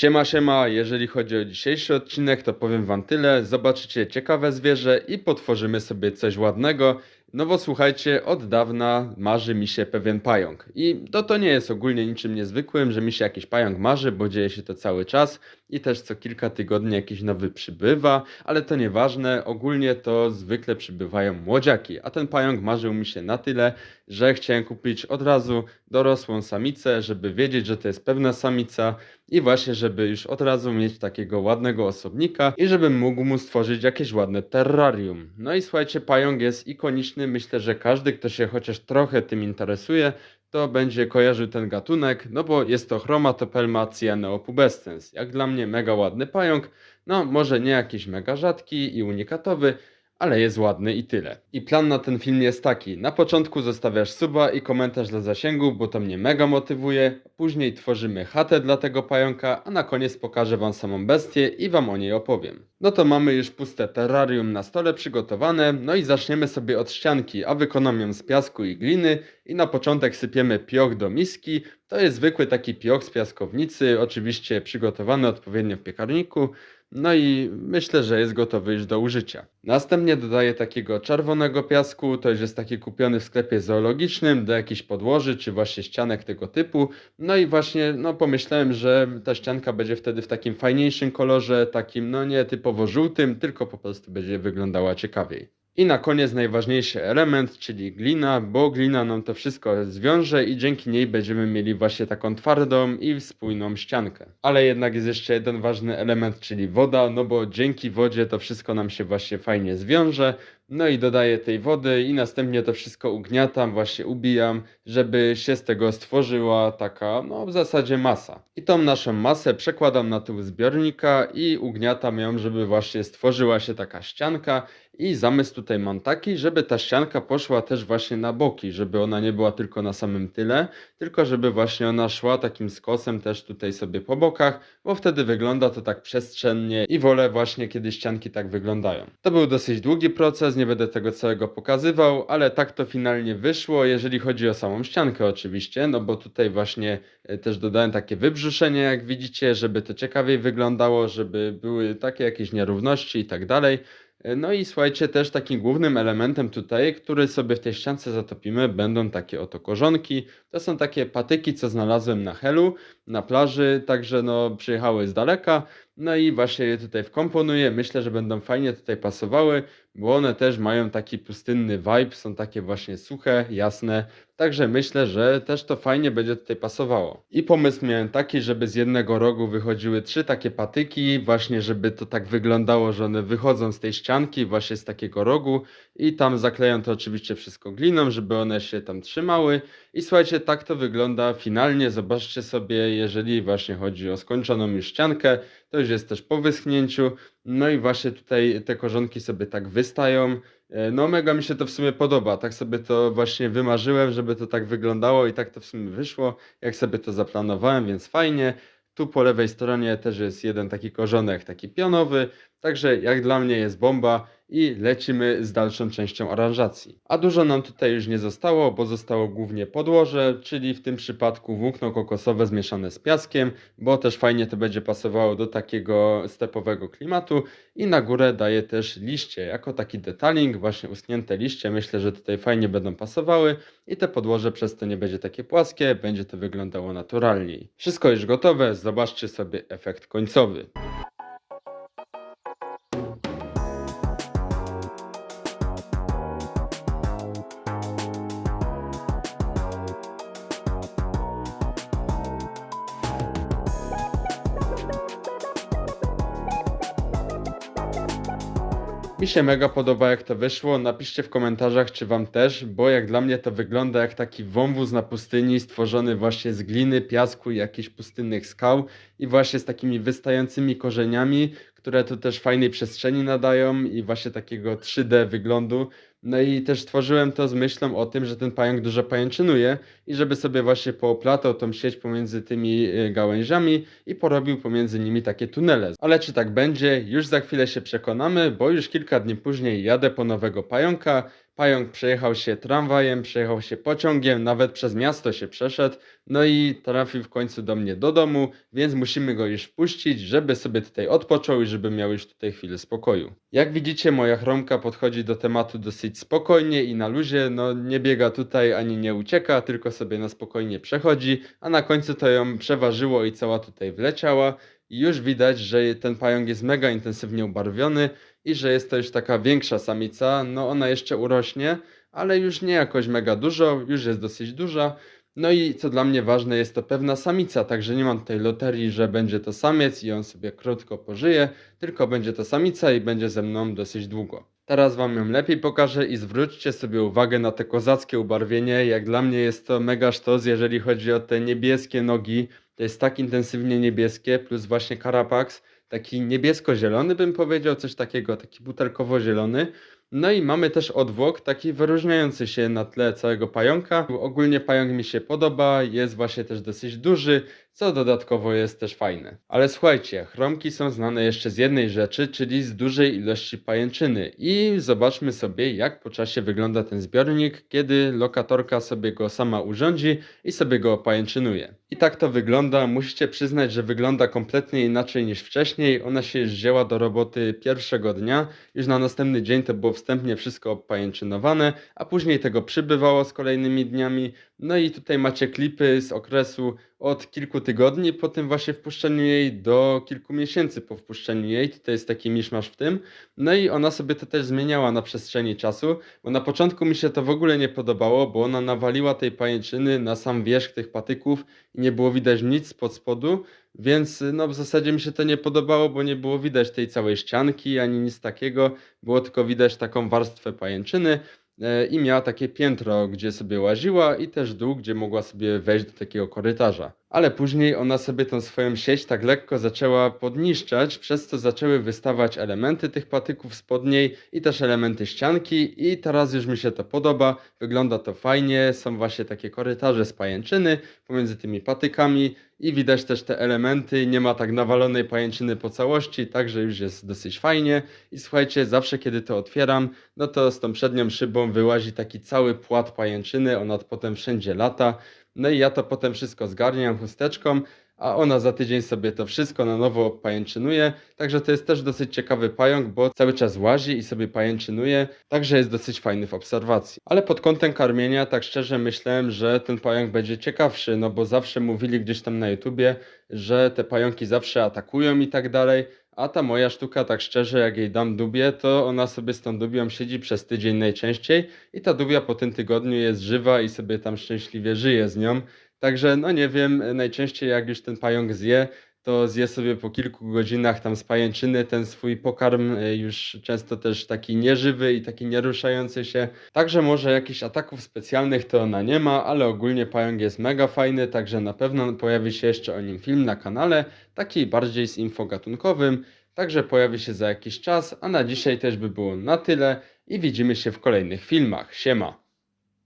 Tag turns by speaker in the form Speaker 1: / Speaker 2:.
Speaker 1: Siema, siema, jeżeli chodzi o dzisiejszy odcinek, to powiem wam tyle. Zobaczycie ciekawe zwierzę i potworzymy sobie coś ładnego. No bo słuchajcie, od dawna marzy mi się pewien pająk. I to, to nie jest ogólnie niczym niezwykłym, że mi się jakiś pająk marzy, bo dzieje się to cały czas i też co kilka tygodni jakiś nowy przybywa, ale to nieważne, ogólnie to zwykle przybywają młodziaki, a ten pająk marzył mi się na tyle, że chciałem kupić od razu dorosłą samicę, żeby wiedzieć, że to jest pewna samica i właśnie, żeby już od razu mieć takiego ładnego osobnika i żebym mógł mu stworzyć jakieś ładne terrarium. No i słuchajcie, pająk jest ikoniczny, myślę, że każdy, kto się chociaż trochę tym interesuje, to będzie kojarzył ten gatunek, no bo jest to Chromatopelma cyaneopubescens. Jak dla mnie mega ładny pająk, no może nie jakiś mega rzadki i unikatowy, ale jest ładny i tyle. I plan na ten film jest taki. Na początku zostawiasz suba i komentarz dla zasięgów, bo to mnie mega motywuje. Później tworzymy chatę dla tego pająka, a na koniec pokażę wam samą bestię i wam o niej opowiem. No to mamy już puste terrarium na stole przygotowane, no i zaczniemy sobie od ścianki, a wykonam ją z piasku i gliny i na początek sypiemy pioch do miski. To jest zwykły taki pioch z piaskownicy, oczywiście przygotowany odpowiednio w piekarniku. No i myślę, że jest gotowy już do użycia. Następnie dodaję takiego czerwonego piasku, to już jest taki kupiony w sklepie zoologicznym do jakichś podłoży czy właśnie ścianek tego typu. No i właśnie no pomyślałem, że ta ścianka będzie wtedy w takim fajniejszym kolorze, takim no nie typowo żółtym, tylko po prostu będzie wyglądała ciekawiej. I na koniec najważniejszy element, czyli glina, bo glina nam to wszystko zwiąże i dzięki niej będziemy mieli właśnie taką twardą i spójną ściankę. Ale jednak jest jeszcze jeden ważny element, czyli woda, no bo dzięki wodzie to wszystko nam się właśnie fajnie zwiąże. No i dodaję tej wody i następnie to wszystko ugniatam, właśnie ubijam, żeby się z tego stworzyła taka, no w zasadzie masa. I tą naszą masę przekładam na tył zbiornika i ugniatam ją, żeby właśnie stworzyła się taka ścianka i zamysł tutaj mam taki, żeby ta ścianka poszła też właśnie na boki, żeby ona nie była tylko na samym tyle, tylko żeby właśnie ona szła takim skosem też tutaj sobie po bokach, bo wtedy wygląda to tak przestrzennie i wolę właśnie kiedy ścianki tak wyglądają. To był dosyć długi proces, nie będę tego całego pokazywał, ale tak to finalnie wyszło, jeżeli chodzi o samą ściankę oczywiście, no bo tutaj właśnie e, też dodałem takie wybrzuszenie, jak widzicie, żeby to ciekawiej wyglądało, żeby były takie jakieś nierówności i tak dalej. E, No i słuchajcie, też takim głównym elementem tutaj, który sobie w tej ściance zatopimy, będą takie oto korzonki. To są takie patyki, co znalazłem na Helu, na plaży, także no przyjechały z daleka. No i właśnie je tutaj wkomponuję. Myślę, że będą fajnie tutaj pasowały, bo one też mają taki pustynny vibe, są takie właśnie suche, jasne. Także myślę, że też to fajnie będzie tutaj pasowało. I pomysł miałem taki, żeby z jednego rogu wychodziły trzy takie patyki, właśnie żeby to tak wyglądało, że one wychodzą z tej ścianki, właśnie z takiego rogu i tam zaklejam to oczywiście wszystko gliną, żeby one się tam trzymały. I słuchajcie, tak to wygląda finalnie. Zobaczcie sobie, jeżeli właśnie chodzi o skończoną już ściankę, to już jest też po wyschnięciu. No i właśnie tutaj te korzonki sobie tak wystają. E, No mega mi się to w sumie podoba. Tak sobie to właśnie wymarzyłem, żeby to tak wyglądało i tak to w sumie wyszło, jak sobie to zaplanowałem, więc fajnie. Tu po lewej stronie też jest jeden taki korzonek, taki pionowy. Także jak dla mnie jest bomba i lecimy z dalszą częścią aranżacji. A dużo nam tutaj już nie zostało, bo zostało głównie podłoże, czyli w tym przypadku włókno kokosowe zmieszane z piaskiem, bo też fajnie to będzie pasowało do takiego stepowego klimatu i na górę daję też liście, jako taki detaling, właśnie uschnięte liście, myślę, że tutaj fajnie będą pasowały i te podłoże przez to nie będzie takie płaskie, będzie to wyglądało naturalniej. Wszystko już gotowe, zobaczcie sobie efekt końcowy. Mi się mega podoba jak to wyszło. Napiszcie w komentarzach, czy wam też, bo jak dla mnie to wygląda jak taki wąwóz na pustyni stworzony właśnie z gliny, piasku i jakichś pustynnych skał i właśnie z takimi wystającymi korzeniami, które tu też fajnej przestrzeni nadają i właśnie takiego 3D wyglądu. No i też tworzyłem to z myślą o tym, że ten pająk dużo pajęczynuje i żeby sobie właśnie pooplatał tą sieć pomiędzy tymi y, gałęziami i porobił pomiędzy nimi takie tunele. Ale czy tak będzie, już za chwilę się przekonamy, bo już kilka dni później jadę po nowego pająka. Pająk przejechał się tramwajem, przejechał się pociągiem, nawet przez miasto się przeszedł, no i trafił w końcu do mnie do domu, więc musimy go już wpuścić, żeby sobie tutaj odpoczął i żeby miał już tutaj chwilę spokoju. Jak widzicie, moja chromka podchodzi do tematu dosyć spokojnie i na luzie, no nie biega tutaj ani nie ucieka, tylko sobie na spokojnie przechodzi, a na końcu to ją przeważyło i cała tutaj wleciała. I już widać, że ten pająk jest mega intensywnie ubarwiony i że jest to już taka większa samica. No ona jeszcze urośnie, ale już nie jakoś mega dużo, już jest dosyć duża. No i co dla mnie ważne, jest to pewna samica, także nie mam tutaj loterii, że będzie to samiec i on sobie krótko pożyje, tylko będzie to samica i będzie ze mną dosyć długo. Teraz wam ją lepiej pokażę i zwróćcie sobie uwagę na te kozackie ubarwienie. Jak dla mnie jest to mega sztos, jeżeli chodzi o te niebieskie nogi. To jest tak intensywnie niebieskie, plus właśnie karapax, taki niebiesko-zielony bym powiedział, coś takiego, taki butelkowo-zielony. No i mamy też odwłok, taki wyróżniający się na tle całego pająka. Ogólnie pająk mi się podoba, jest właśnie też dosyć duży, co dodatkowo jest też fajne. Ale słuchajcie, chromki są znane jeszcze z jednej rzeczy, czyli z dużej ilości pajęczyny. I zobaczmy sobie, jak po czasie wygląda ten zbiornik, kiedy lokatorka sobie go sama urządzi i sobie go opajęczynuje. I tak to wygląda. Musicie przyznać, że wygląda kompletnie inaczej niż wcześniej. Ona się już wzięła do roboty pierwszego dnia, już na następny dzień to było wstępnie wszystko opajęczynowane, a później tego przybywało z kolejnymi dniami. No i tutaj macie klipy z okresu od kilku tygodni po tym właśnie wpuszczeniu jej do kilku miesięcy po wpuszczeniu jej. Tutaj jest taki miszmasz w tym. No i ona sobie to też zmieniała na przestrzeni czasu, bo na początku mi się to w ogóle nie podobało, bo ona nawaliła tej pajęczyny na sam wierzch tych patyków i nie było widać nic pod spodu, więc no w zasadzie mi się to nie podobało, bo nie było widać tej całej ścianki ani nic takiego, było tylko widać taką warstwę pajęczyny i miała takie piętro, gdzie sobie łaziła i też dół, gdzie mogła sobie wejść do takiego korytarza. Ale później ona sobie tą swoją sieć tak lekko zaczęła podniszczać, przez co zaczęły wystawać elementy tych patyków spod niej i też elementy ścianki. I teraz już mi się to podoba, wygląda to fajnie, są właśnie takie korytarze z pajęczyny pomiędzy tymi patykami. I widać też te elementy, nie ma tak nawalonej pajęczyny po całości, także już jest dosyć fajnie. I słuchajcie, zawsze kiedy to otwieram, no to z tą przednią szybą wyłazi taki cały płat pajęczyny, ona potem wszędzie lata, no i ja to potem wszystko zgarniam chusteczką, a ona za tydzień sobie to wszystko na nowo pajęczynuje. Także to jest też dosyć ciekawy pająk, bo cały czas łazi i sobie pajęczynuje, także jest dosyć fajny w obserwacji. Ale pod kątem karmienia, tak szczerze myślałem, że ten pająk będzie ciekawszy, no bo zawsze mówili gdzieś tam na YouTubie, że te pająki zawsze atakują i tak dalej. A ta moja sztuka, tak szczerze, jak jej dam dubię, to ona sobie z tą dubią siedzi przez tydzień najczęściej i ta dubia po tym tygodniu jest żywa i sobie tam szczęśliwie żyje z nią. Także no nie wiem, najczęściej jak już ten pająk zje, to zje sobie po kilku godzinach tam z pajęczyny ten swój pokarm, e, już często też taki nieżywy i taki nieruszający się. Także może jakichś ataków specjalnych to ona nie ma, ale ogólnie pająk jest mega fajny, także na pewno pojawi się jeszcze o nim film na kanale, taki bardziej z info gatunkowym. Także pojawi się za jakiś czas, a na dzisiaj też by było na tyle i widzimy się w kolejnych filmach. Siema!